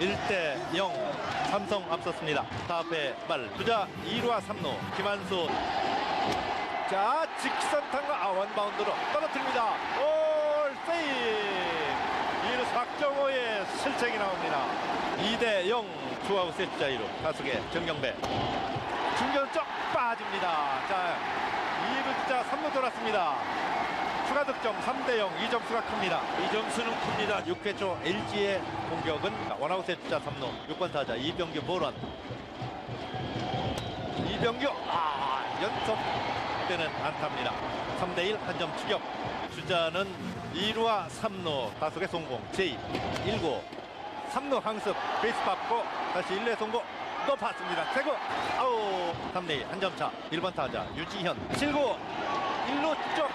1대 0 삼성 앞섰습니다. 4회 말 주자 2루와 3루 김한수 자 직선탄과 아 원 바운드로 떨어뜨립니다. 올 세이브 2루 박정호의 실책이 나옵니다. 2대 0 투아웃의 주자 2루 타석의 정경배 중견 쪽 빠집니다. 자 2루 주자 3루 돌았습니다. 추가 득점 3대 0 이 점수가 큽니다. 이 점수는 큽니다. 6회 초 LG의 공격은 원아웃의 주자 3루 6번 타자 이병규 볼원 이병규 아 연속 때는 안타입니다. 3대 1 한 점 추격 주자는 2루와 3루 다속의 성공 제 1구 3루 항습 베이스 밟고 다시 1루 성공 높았습니다. 세구 아우 3대 1 한 점 차 1번 타자 유지현 7구 1루 쪽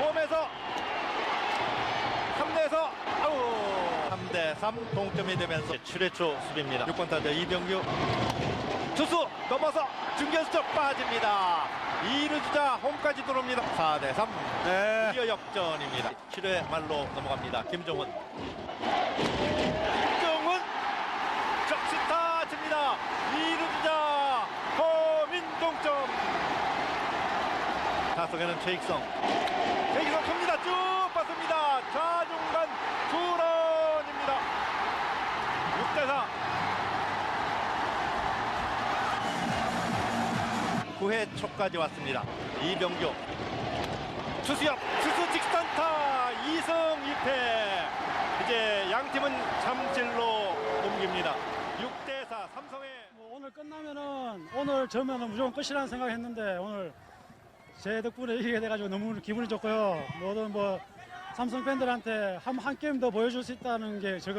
홈에서 3대에서 아우 3대 3 동점이 되면서 7회 초 수비입니다. 6번 타자 이병규 투수 넘어서 중견수 빠집니다. 2루 주자 홈까지 들어옵니다. 4대 3 네. 드디어 역전입니다. 7회 말로 넘어갑니다. 김종훈 김종훈 적시타 칩니다. 2루 주자 허민 동점 타석에는 최익성 최익성 큽니다. 쭉 빠습니다. 좌중간 투런입니다. 6대4 9회 초까지 왔습니다. 이병규 투수역 투수 직선타 2승 2패 이제 양팀은 잠실로 옮깁니다. 6대4 삼성의 뭐 오늘 끝나면은 오늘 저면은 무조건 끝이라는 생각했는데 오늘 제 덕분에 이기게 돼가지고 너무 기분이 좋고요. 모든 뭐 삼성 팬들한테 한, 한 게임 더 보여줄 수 있다는 게 즐겁습니다.